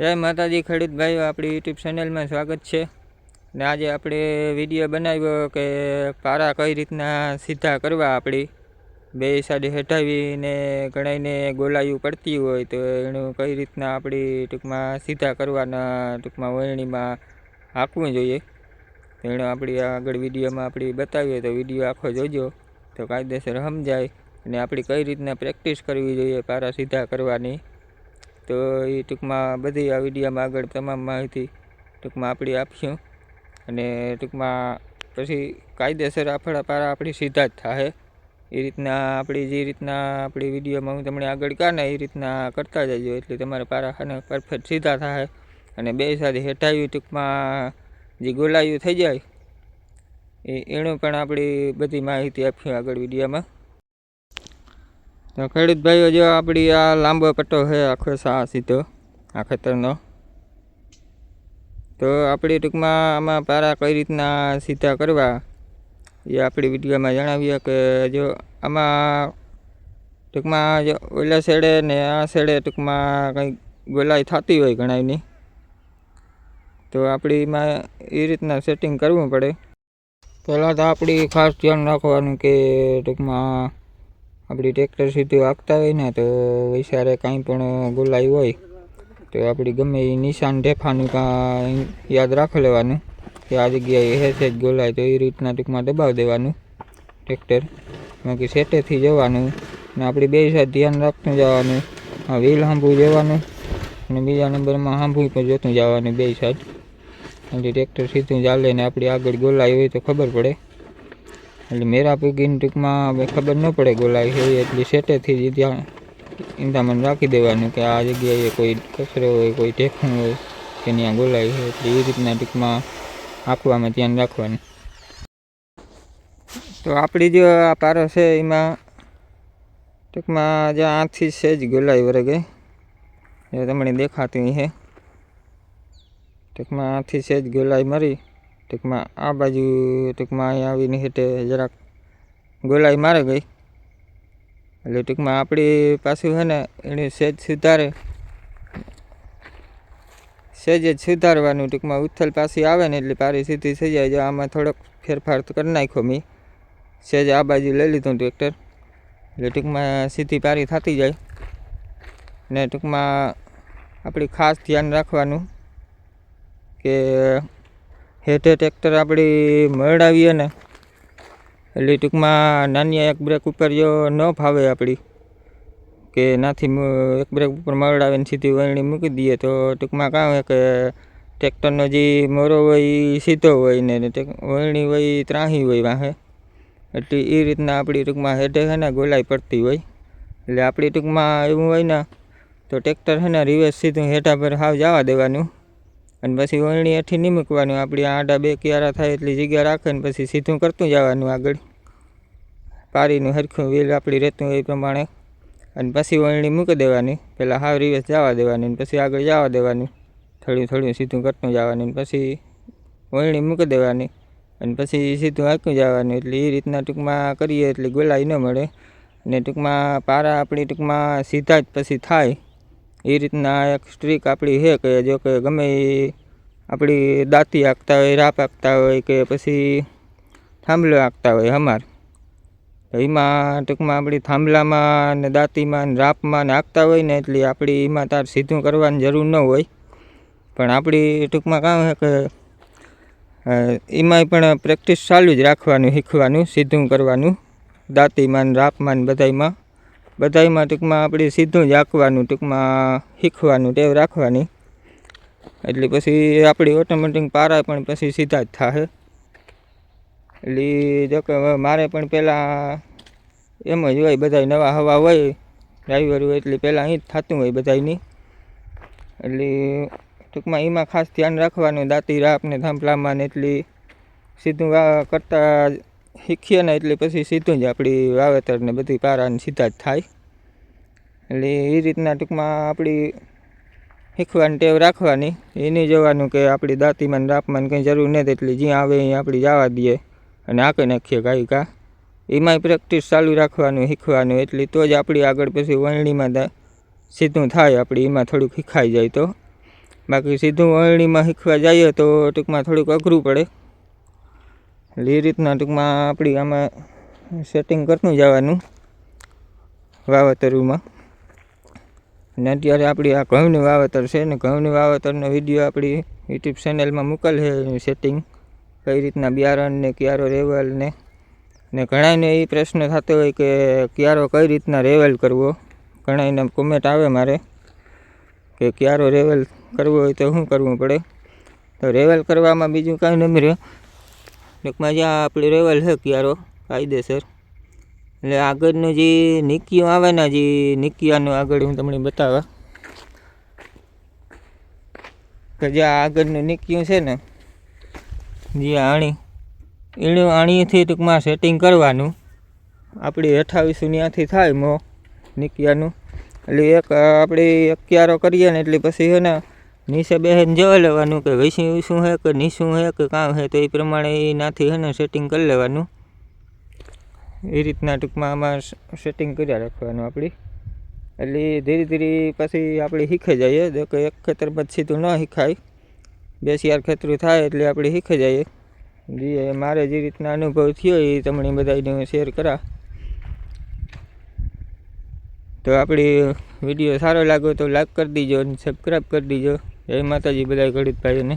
જય માતાજી, ખેડૂત ભાઈઓ, આપણી યુટ્યુબ ચેનલમાં સ્વાગત છે. ને આજે આપણે વીડિયો બનાવ્યો કે પારા કઈ રીતના સીધા કરવા આપણી. બે સાઈડ હેઠાવીને ઘણાઈને ગોલાયું પડતી હોય તો એનું કઈ રીતના આપણી ટૂંકમાં સીધા કરવાના ટૂંકમાં વળણીમાં હાંકવું જોઈએ. એનો આપણી આગળ વિડીયોમાં આપણી બતાવીએ તો વીડિયો આખો જોજો. તો કાયદેસર સમજાય. અને આપણી કઈ રીતના પ્રેક્ટિસ કરવી જોઈએ પારા સીધા કરવાની. તો એ ટૂંકમાં બધી આ વિડીયામાં આગળ તમામ માહિતી ટૂંકમાં આપણી આપશું. અને ટૂંકમાં પછી કાયદેસર આપણા પારા આપણી સીધા જ થાય એ રીતના આપણી જે રીતના આપણી વિડીયોમાં હું તમને આગળ કાને એ રીતના કરતા જજો એટલે તમારા પારા અને પરફેક્ટ સીધા થાય અને બે સાથે હેઠાયું ટૂંકમાં જે ગોલાયું થઈ જાય, એ એનું પણ આપણી બધી માહિતી આપશું આગળ વિડીયોમાં. તો ખેડૂત ભાઈઓ, જો આપણી આ લાંબો પટ્ટો છે, આખો સા સીધો, આ ખેતરનો. તો આપણી ટૂંકમાં આમાં પારા કઈ રીતના સીધા કરવા, એ આપણી વિડીયોમાં જણાવીએ કે જો આમાં ટૂંકમાં જો ઓલા શેડે ને આ શેડે ટૂંકમાં કંઈક ગોલાઈ થતી હોય ઘણાની તો આપણી એમાં એ રીતના સેટિંગ કરવું પડે. પહેલાં તો આપણી ખાસ ધ્યાન રાખવાનું કે ટૂંકમાં આપણી ટ્રેક્ટર સીધું હાંકતા હોય ને તો વિચારે કાંઈ પણ ગોલાઈ હોય, તો આપણી ગમે એ નિશાન ઢેફાનું કાંઈ યાદ રાખી લેવાનું, કે આ જગ્યાએ હે છે જ ગોલાય, તો એ રીતના ટૂંકમાં દબાવી દેવાનું ટ્રેક્ટર બાકી સેટેથી જવાનું ને આપણી બે સાઈડ ધ્યાન રાખતું જવાનું, આ વ્હીલ સાંભળું જવાનું અને બીજા નંબરમાં સાંભળું પણ જોતું જવાનું બે સાઈડ. એટલે ટ્રેક્ટર સીધું ચાલે ને આપણી આગળ ગોલાઈ હોય તો ખબર પડે. એટલે મેરા પગીને ટૂંકમાં ખબર ન પડે ગોલાઈ છે એટલી સેટેથી જ ત્યાં. ઇંધામણ રાખી દેવાનું કે આ જગ્યાએ કોઈ કચરો હોય, કોઈ ટેકું હોય કે ત્યાં ગોલાઈ છે, એટલે એ રીતના ટૂંકમાં આંકવામાં ધ્યાન રાખવાનું. તો આપણી જે આ પારો છે એમાં ટૂંકમાં જે આથી જ ગોલાઈ વરગે. એ તમને દેખાતી છે ટૂંકમાં આથી જ ગોલાઈ મરી. ટૂંકમાં આ બાજુ ટૂંકમાં અહીંયા આવીને હેઠે જરાક ગોલાઈ મારે ગઈ. એટલે ટૂંકમાં આપણી પાછું છે ને એને સેજ સુધારે. સેજ જ સુધારવાનું ટૂંકમાં ઉથલ પાછી આવે ને એટલે પારી સીધી થઈ જાય. આમાં થોડોક ફેરફાર કરી નાખ્યો મેં. સેજ આ બાજુ લઈ લીધું ટ્રેક્ટર. એટલે ટૂંકમાં સીધી પારી થતી જાય. ને ટૂંકમાં આપણી ખાસ ધ્યાન રાખવાનું કે હેઠે ટ્રેક્ટર આપણી મરડાવીએ ને એટલે ટૂંકમાં નાની એક બ્રેક ઉપર જો ન ફાવે આપણી, કે નાથી એક બ્રેક ઉપર મરડાવીને સીધી વળણી મૂકી દઈએ તો ટૂંકમાં કાં હોય કે ટ્રેક્ટરનો જે મોરો હોય એ સીધો હોય ને વળણી હોય ત્રાહી હોય વાહે. એટલે એ રીતના આપણી ટૂંકમાં હેઠે છે ને ગોલાઈ પડતી હોય. એટલે આપણી ટૂંકમાં એવું હોય ને તો ટ્રેક્ટર છે ને રિવર્સ સીધું હેઠા પર હાવ જવા દેવાનું. અને પછી વળણી હેઠી નહીં મૂકવાનું. આપણી આડા બે ક્યારા થાય એટલી જગ્યા રાખે ને પછી સીધું કરતું જવાનું આગળ. પારીનું હરખું વેલ આપણી રહેતું હોય એ પ્રમાણે. અને પછી વળણી મૂકી દેવાની. પહેલાં હાવ રિવર્સ જવા દેવાની પછી આગળ જવા દેવાનું. થોડું થોડું સીધું કરતું જવાનું પછી વળણી મૂકી દેવાની. અને પછી સીધું હાંકું જવાનું. એટલે એ રીતના ટૂંકમાં કરીએ એટલે ગોલાઈ ન મળે. અને ટૂંકમાં પારા આપણી ટૂંકમાં સીધા જ પછી થાય. એ રીતના એક સ્ટ્રીક આપણી છે કે જો કે ગમે એ આપણી દાંતી આંકતા હોય, રાપ આંકતા હોય કે પછી થાંભલો આંકતા હોય હમાર એમાં ટૂંકમાં આપણી થાંભલામાં ને દાંતીમાં ને રાપમાં ને આંકતા હોય ને એટલે આપણી એમાં તાર સીધું કરવાની જરૂર ન હોય. પણ આપણી ટૂંકમાં કામ છે કે એમાંય પણ પ્રેક્ટિસ ચાલુ જ રાખવાનું, શીખવાનું, સીધું કરવાનું. દાંતીમાં રાપમાં ને બધાયમાં ટૂંકમાં આપણે સીધું જ આંકવાનું ટૂંકમાં શીખવાનું ટેવ રાખવાની. એટલે પછી આપણી ઓટોમેટિક પારા પણ પછી સીધા જ થાય એટલે જો કે મારે પણ પહેલાં એમ જ હોય, બધાય નવા હવા હોય ડ્રાઈવર હોય, એટલે પહેલાં અહીં જ થતું હોય બધાયની. એટલે ટૂંકમાં એમાં ખાસ ધ્યાન રાખવાનું દાંતી રાપ ને થાંભલામાં ને એટલી સીધું કરતાં શીખીએ ને એટલે પછી સીધું જ આપણી વાવેતર ને બધી પારાને સીધા જ થાય. એટલે એ રીતના ટૂંકમાં આપણી શીખવાની ટેવ રાખવાની. એ નહીં જોવાનું કે આપણી દાંતીમાં રાપમાં કંઈ જરૂર નથી, એટલી જ્યાં આવે અહીં આપણી જવા દઈએ અને આંકી નાખીએ ગાયિકા એમાંય પ્રેક્ટિસ ચાલુ રાખવાનું, શીખવાનું, એટલી તો જ આપણી આગળ પછી વણણીમાં સીધું થાય આપણી, એમાં થોડુંક શીખાઈ જાય તો. બાકી સીધું વણણીમાં શીખવા જઈએ તો ટૂંકમાં થોડુંક અઘરું પડે. એટલે એ રીતના ટૂંકમાં આપણી આમાં સેટિંગ કરતું જવાનું વાવતરમાં અને અત્યારે આપણી આ ઘઉંની વાવેતર છે ને ઘઉંની વાવેતરનો વીડિયો આપણી યુટ્યુબ ચેનલમાં મૂકેલ છે સેટિંગ કઈ રીતના બિયારણ ને ક્યારો રેવલ ને ને ઘણાને એ પ્રશ્ન થતો હોય કે ક્યારો કઈ રીતના રેવલ કરવો? ઘણાને કોમેન્ટ આવે મારે કે ક્યારો રેવલ કરવો હોય તો શું કરવું પડે? તો રેવલ કરવામાં બીજું કાંઈ નહીં રહે ટૂંકમાં જ્યાં આપણે રેવલ છે ક્યારો, કાયદેસર. એટલે આગળનું જે નિકીઓ આવે ને જે નિકિયાનું આગળ હું તમને બતાવવા કે જે આગળનું નિકિયું છે ને, જે આણી એનું આણીથી ટૂંકમાં સેટિંગ કરવાનું. આપણી અઠાવીસો ત્યાંથી થાય મો નિકિયાનું. એટલે એક, આપણે એક કરીએ ને, એટલે પછી છે ને નીચે બેસીને જોઈ લેવાનું કે વૈસી શું છે કે નીસું છે કે કાં છે તો એ પ્રમાણે એનાથી છે ને સેટિંગ કરી લેવાનું. એ રીતના ટૂંકમાં આમાં સેટિંગ કર્યા રાખવાનું આપણી એટલે ધીરે ધીરે પછી આપણે શીખે જઈએ. જો કે એક ખેતરમાં જ સીધું ન શીખાય. બે ચાર ખેતરું થાય એટલે આપણે શીખે જઈએ. જે મારે જે રીતના અનુભવ થયો એ તમને બધાને હું શેર કરા. તો આપણી વીડિયો સારો લાગ્યો તો લાઈક કરી દીજો અને સબસ્ક્રાઈબ કરી દીજો. જય માતાજી બધા ખેડૂત ભાઈઓને.